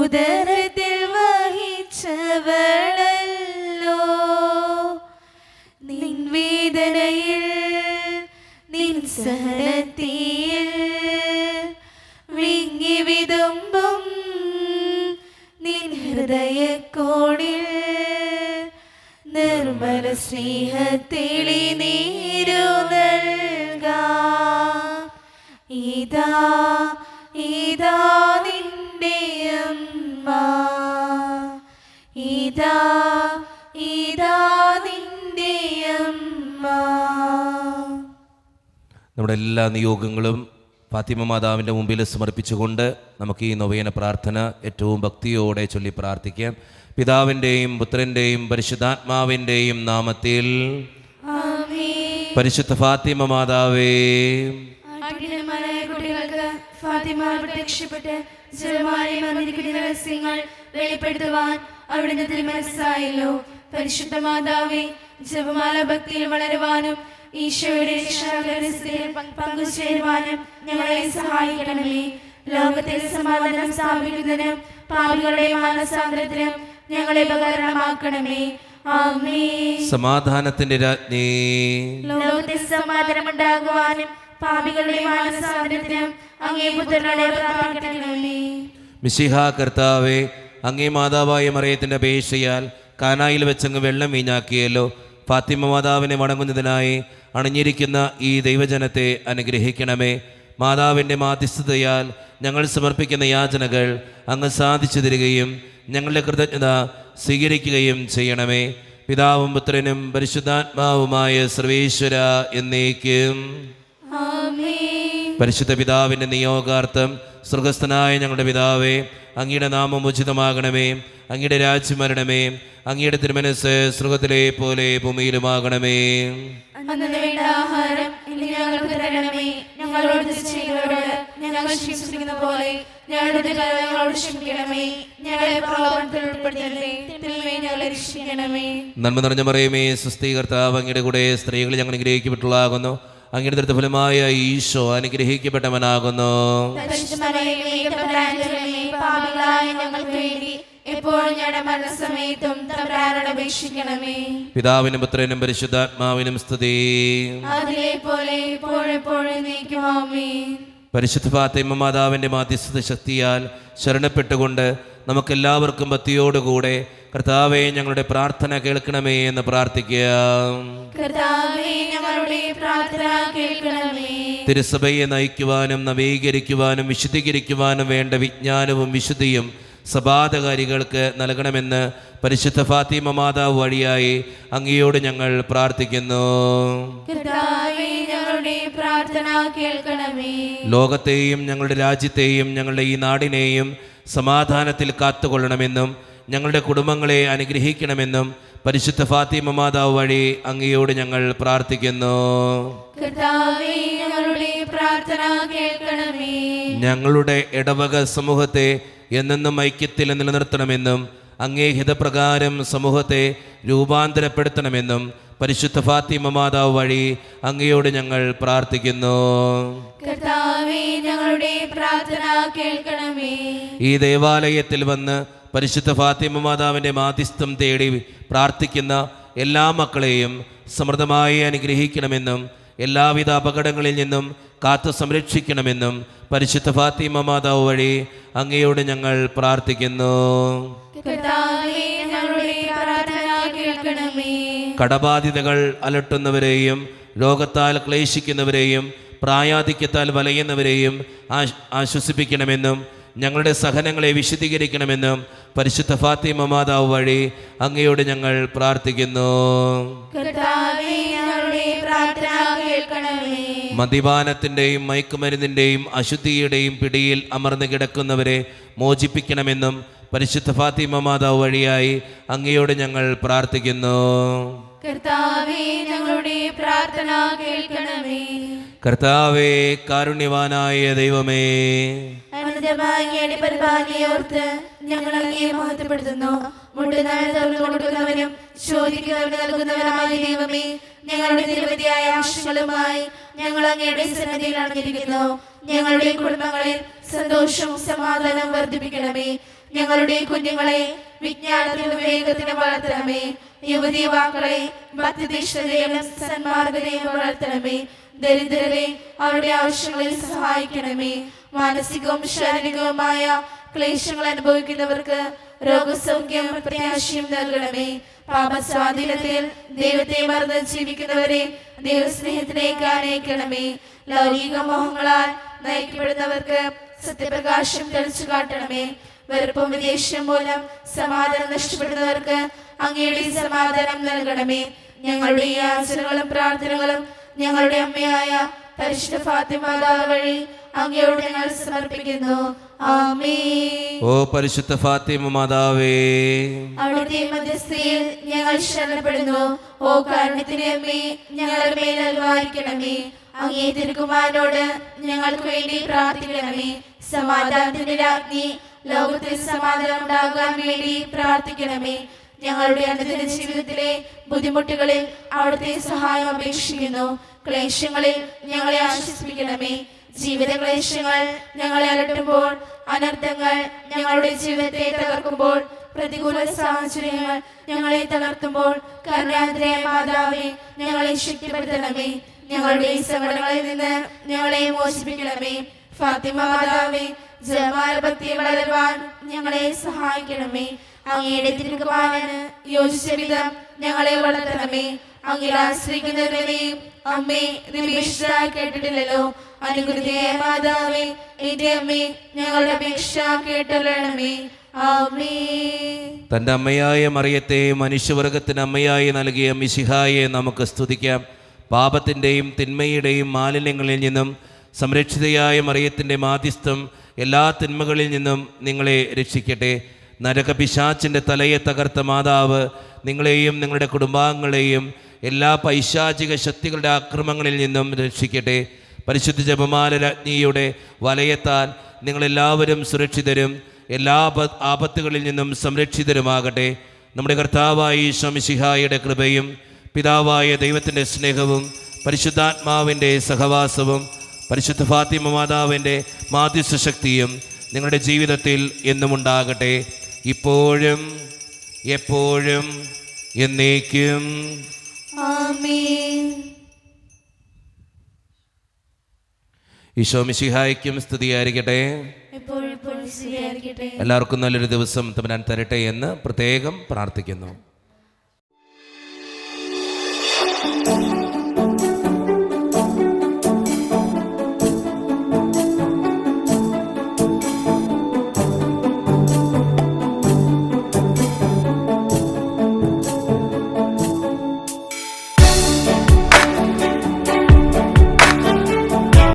ഉദരത്തിൽ വഹിച്ചവളല്ലോ. നിൻ വേദനയിൽ നിൻ സഹനത്തിൽ വിങ്ങി വിതുമ്പും നിൻ ഹൃദയക്കോണിൽ നിർമ്മല സ്നേഹത്തിളി നീരു നൽകാം. ഇതാ ഇതാ നിന്റെ ഇതാ ഇതാ നിന്റെ അമ്മ. നമ്മുടെ എല്ലാ നിയോഗങ്ങളും ഫാത്തിമ മാതാവിന്റെ മുമ്പിൽ സമർപ്പിച്ചുകൊണ്ട് നമുക്ക് ഈ നൊവേന പ്രാർത്ഥന ഏറ്റവും ഭക്തിയോടെ ചൊല്ലി പ്രാർത്ഥിക്കാം. പിതാവിന്റെയും പുത്രന്റെയും പരിശുദ്ധാത്മാവിന്റെയും നാമത്തിൽ പരിശുദ്ധ ഫാത്തിമ മാതാവേ ഫാത്തിമ പ്രത്യക്ഷപ്പെട്ട് ജലമായി വന്നിരിക്കുന്ന രഹസ്യങ്ങൾ വെളിപ്പെടുത്തുവാൻ അവിടുന്ന് തിരുമനസ്സായല്ലോ. പരിശുദ്ധ മാതാവി ജപമാല ഭക്തിയിൽ വളരുവാനും ഈശോയുടെ പങ്കുചേരുവാനും ഞങ്ങളെ സഹായിക്കണമേ. ലോകത്തിൽ സമാധാനം സ്ഥാപിക്കുന്നതിനും പാപികളുടെ മാനസാന്തരത്തിനും ഞങ്ങളെ ഉപകരണമാക്കണമേ. സമാധാനത്തിന്റെ രാജ്ഞി. ലോകത്തിൽ സമാധാനമുണ്ടാകുവാനും പാപികളുടെ അങ്ങേ അങ്ങേ മാതാവായ മറിയത്തിന്റെ അപേക്ഷയാൽ കാനായിൽ വെച്ചങ്ങ് വെള്ളം വീഞ്ഞാക്കിയല്ലോ. ഫാത്തിമ മാതാവിനെ വണങ്ങുന്നതിനായി അണിഞ്ഞിരിക്കുന്ന ഈ ദൈവജനത്തെ അനുഗ്രഹിക്കണമേ. മാതാവിന്റെ മാധ്യസ്ഥതയാൽ ഞങ്ങൾ സമർപ്പിക്കുന്ന യാചനകൾ അങ്ങ് സാധിച്ചു തരികയും ഞങ്ങളുടെ കൃതജ്ഞത സ്വീകരിക്കുകയും ചെയ്യണമേ. പിതാവും പുത്രനും പരിശുദ്ധാത്മാവുമായ സർവേശ്വര എന്നേക്കും. പരിശുദ്ധ പിതാവിന്റെ നിയോഗാർത്ഥം സ്വർഗസ്ഥനായ ഞങ്ങളുടെ പിതാവേ അങ്ങയുടെ നാമം ഉചിതമാകണമേ അങ്ങയുടെ രാജ്യം വരണമേ അങ്ങയുടെ തിരുമനസ് സ്വർഗത്തിലെ പോലെ ഭൂമിയിലുമാകണമേ. നന്മ നിറഞ്ഞ മറിയമേ സുസ്ഥീകർത്താവ് അങ്ങയുടെ കൂടെ സ്ത്രീകൾ ഞങ്ങൾ അനുഗ്രഹിക്കപ്പെട്ടുള്ളാകുന്നു അങ്ങയുടെ ഫലമായ ഈശോ അനുഗ്രഹിക്കപ്പെട്ടവനാകുന്നു. പിതാവിനും പുത്രനും പരിശുദ്ധാത്മാവിനും സ്തുതി. പരിശുദ്ധ ഫാത്തിമ മാതാവിന്റെ മാധ്യസ്ഥ ശക്തിയാൽ ശരണപ്പെട്ടുകൊണ്ട് നമുക്കെല്ലാവർക്കും ഭക്തിയോടുകൂടെ കർത്താവെ ഞങ്ങളുടെ പ്രാർത്ഥന കേൾക്കണമേ എന്ന് പ്രാർത്ഥിക്കാം. തിരുസഭയെ നയിക്കുവാനും നവീകരിക്കുവാനും വിശുദ്ധീകരിക്കുവാനും വേണ്ട വിജ്ഞാനവും വിശുദ്ധിയും സഭാധകാരികൾക്ക് നൽകണമെന്ന് പരിശുദ്ധ ഫാത്തിമ മാതാവ് വഴിയായി അങ്ങയോട് ഞങ്ങൾ പ്രാർത്ഥിക്കുന്നു. ലോകത്തെയും ഞങ്ങളുടെ രാജ്യത്തെയും ഞങ്ങളുടെ ഈ നാടിനെയും സമാധാനത്തിൽ കാത്തുകൊള്ളണമെന്നും ഞങ്ങളുടെ കുടുംബങ്ങളെ അനുഗ്രഹിക്കണമെന്നും പരിശുദ്ധ ഫാത്തിമ മാതാവ് വഴി അങ്ങയോട് ഞങ്ങൾ പ്രാർത്ഥിക്കുന്നു. ഞങ്ങളുടെ ഇടവക സമൂഹത്തെ എന്നെന്നും ഐക്യത്തിൽ നിലനിർത്തണമെന്നും അങ്ങേ ഹിതപ്രകാരം സമൂഹത്തെ രൂപാന്തരപ്പെടുത്തണമെന്നും പരിശുദ്ധ ഫാത്തിമ മാതാവ് വഴി അങ്ങയോട് ഞങ്ങൾ പ്രാർത്ഥിക്കുന്നു. കർത്താവേ ഞങ്ങളുടെ പ്രാർത്ഥന കേൾക്കണമേ. ഈ ദേവാലയത്തിൽ വന്ന് പരിശുദ്ധ ഫാത്തിമ മാതാവിന്റെ മാധ്യസ്ഥം തേടി പ്രാർത്ഥിക്കുന്ന എല്ലാ മക്കളെയും സമൃദ്ധമായി അനുഗ്രഹിക്കണമെന്നും എല്ലാവിധ അപകടങ്ങളിൽ നിന്നും കാത്തു സംരക്ഷിക്കണമെന്നും പരിശുദ്ധ ഫാത്തിമ മാതാവ് വഴി അങ്ങയോട് ഞങ്ങൾ പ്രാർത്ഥിക്കുന്നു. കർത്താവേ ഞങ്ങളുടെ പ്രാർത്ഥന കേൾക്കണമേ. കടബാധിതകൾ അലട്ടുന്നവരെയും രോഗത്താൽ ക്ലേശിക്കുന്നവരെയും പ്രായാധിക്യത്താൽ വലയുന്നവരെയും ആശ്വസിപ്പിക്കണമെന്നും ഞങ്ങളുടെ സഹനങ്ങളെ വിശദീകരിക്കണമെന്നും പരിശുദ്ധ ഫാത്തിമ മാതാവ് വഴി അങ്ങയോട് ഞങ്ങൾ പ്രാർത്ഥിക്കുന്നു. മദ്യപാനത്തിന്റെയും മയക്കുമരുന്നിന്റെയും അശുദ്ധിയുടെയും പിടിയിൽ അമർന്നു കിടക്കുന്നവരെ മോചിപ്പിക്കണമെന്നും പരിശുദ്ധ ഫാത്തിമ മാതാവ് വഴിയായി അങ്ങയോട് ഞങ്ങൾ പ്രാർത്ഥിക്കുന്നു. കർത്താവേ ഞങ്ങളുടെ പ്രാർത്ഥന കേൾക്കണമേ. കർത്താവേ കാരുണ്യവാനായ ദൈവമേ. പരിപാലയോർത്ത് ഞങ്ങൾ അങ്ങേ മഹത്വപ്പെടുത്തുന്നു. നൽകുന്നവരുമായ ദൈവമേ ഞങ്ങളുടെ നിരവധിയായ ആവശ്യങ്ങളുമായി ഞങ്ങൾ അങ്ങയുടെ സന്നദ്ധിയിൽ അടങ്ങിയിരിക്കുന്നു. ഞങ്ങളുടെ കുടുംബങ്ങളിൽ സന്തോഷവും സമാധാനവും വർദ്ധിപ്പിക്കണമേ. ഞങ്ങളുടെ കുഞ്ഞുങ്ങളെ വിജ്ഞാനത്തിനും വേഗത്തിനും വളർത്തണമേ. യുവതി യുവാക്കളെ സന്മാർഗതയും വളർത്തണമേ. ദരിദ്രരെ അവരുടെ ആവശ്യങ്ങളിൽ സഹായിക്കണമേ. മാനസികവും ശാരീരികവുമായ ക്ലേശങ്ങൾ അനുഭവിക്കുന്നവർക്ക് രോഗസൗഖ്യം പ്രത്യാശയും നൽകണമേ. പാപസ്വാധീനത്തിൽ ദൈവത്തെ മറന്ന് ജീവിക്കുന്നവരെ ദൈവസ്നേഹത്തിലേക്ക് അനയിക്കണമേ ലൗകിക മോഹങ്ങളാൽ നയിക്കപ്പെടുന്നവർക്ക് സത്യപ്രകാശം തെളിച്ചു കാട്ടണമേ വെറുപ്പും വിദേശം മൂലം സമാധാനം നഷ്ടപ്പെടുന്നവർക്ക് അങ്ങയുടെ സമാധാനം നൽകണമേ. ഞങ്ങളുടെ ഈ ആശനകളും പ്രാർത്ഥനകളും ഞങ്ങളുടെ അമ്മയായ പരിശുദ്ധ ഫാത്തിമാതാവ് വഴി അങ്ങയോട് ഞങ്ങൾ സമർപ്പിക്കുന്നു. ആമേ ഓ പരിശുദ്ധ ഫാത്തിമ മാതാവേ. അവിടുത്തെ മധ്യസ്ഥയിൽ ഞങ്ങൾ ശരണപ്പെടുന്നു. ഓ കാരുണ്യത്തിന് അമ്മേ ഞങ്ങളുടെ മേൽ അനുവാദിക്കണമേ അങ്ങേ തിരുക്കുമാരനോട് ഞങ്ങൾക്ക് വേണ്ടി പ്രാർത്ഥിക്കണമേ. സമാധാനത്തിന്റെ രാജ്ഞി ലോകത്തിൽ സമാധാനം ഉണ്ടാകാൻ വേണ്ടി പ്രാർത്ഥിക്കണമേ. ഞങ്ങളുടെ അനുദിന ജീവിതത്തിലെ ബുദ്ധിമുട്ടുകളിൽ അവിടുത്തെ സഹായം അപേക്ഷിക്കുന്നു. ക്ലേശങ്ങളിൽ ഞങ്ങളെ ആശ്വസിപ്പിക്കണമേ. ജീവിത ക്ലേശങ്ങൾ ഞങ്ങളെ അലട്ടുമ്പോൾ അനർത്ഥങ്ങൾ ഞങ്ങളുടെ ജീവിതത്തെ തകർക്കുമ്പോൾ പ്രതികൂല സാഹചര്യങ്ങൾ ഞങ്ങളെ തകർത്തുമ്പോൾ കരുണാന്തരായ മാതാവേ ഞങ്ങളെ ശക്തിപ്പെടുത്തണമേ. ഞങ്ങളുടെ സങ്കടങ്ങളിൽ നിന്ന് ഞങ്ങളെ മോചിപ്പിക്കണമേ. ഫാത്തിമ മാതാവേ ജമാലഭക്തി വളരുവാൻ ഞങ്ങളെ സഹായിക്കണമേ. അങ്ങയുടെ തിരുക്കുമാരന് യോജിച്ച വിധം ഞങ്ങളെ വളർത്തണമേ. അങ്ങയിൽ ആശ്രയിക്കുന്നവരെയും അമ്മേ നിമിഷ കേട്ടിട്ടില്ലല്ലോ. അനുഗ്രഹിയ മാതാവേ എന്റെ അമ്മേ ഞങ്ങളുടെ അപേക്ഷ കേട്ടല്ലണമേ തന്റെ അമ്മയായ മറിയത്തെ മനുഷ്യവർഗത്തിന് അമ്മയായി നൽകിയ മിശിഹായെ നമുക്ക് സ്തുതിക്കാം. പാപത്തിന്റെയും തിന്മയുടെയും മാലിന്യങ്ങളിൽ നിന്നും സംരക്ഷിതയായ മറിയത്തിന്റെ മാധ്യസ്ഥം എല്ലാ തിന്മകളിൽ നിന്നും നിങ്ങളെ രക്ഷിക്കട്ടെ. നരകപിശാച്ചിന്റെ തലയെ തകർത്ത മാതാവ് നിങ്ങളെയും നിങ്ങളുടെ കുടുംബാംഗങ്ങളെയും എല്ലാ പൈശാചിക ശക്തികളുടെ ആക്രമങ്ങളിൽ നിന്നും രക്ഷിക്കട്ടെ. പരിശുദ്ധ ജപമാല രാജ്ഞിയുടെ വലയത്താൽ നിങ്ങളെല്ലാവരും സുരക്ഷിതരും എല്ലാ ആപത്തുകളിൽ നിന്നും സംരക്ഷിതരുമാകട്ടെ. നമ്മുടെ കർത്താവായ ശമിശിഹായുടെ കൃപയും പിതാവായ ദൈവത്തിന്റെ സ്നേഹവും പരിശുദ്ധാത്മാവിന്റെ സഹവാസവും പരിശുദ്ധ ഫാത്തിമ മാതാവിന്റെ മാധ്യസ്ഥ ശക്തിയും നിങ്ങളുടെ ജീവിതത്തിൽ എന്നും ഉണ്ടാകട്ടെ ഇപ്പോഴും എപ്പോഴും എന്നേക്കും. ആമേൻ. ഈശോ മിശിഹായ്ക്കും സ്തുതിയായിരിക്കട്ടെ. എല്ലാവർക്കും നല്ലൊരു ദിവസം തമനാൻ തരട്ടെ എന്ന് പ്രത്യേകം പ്രാർത്ഥിക്കുന്നു.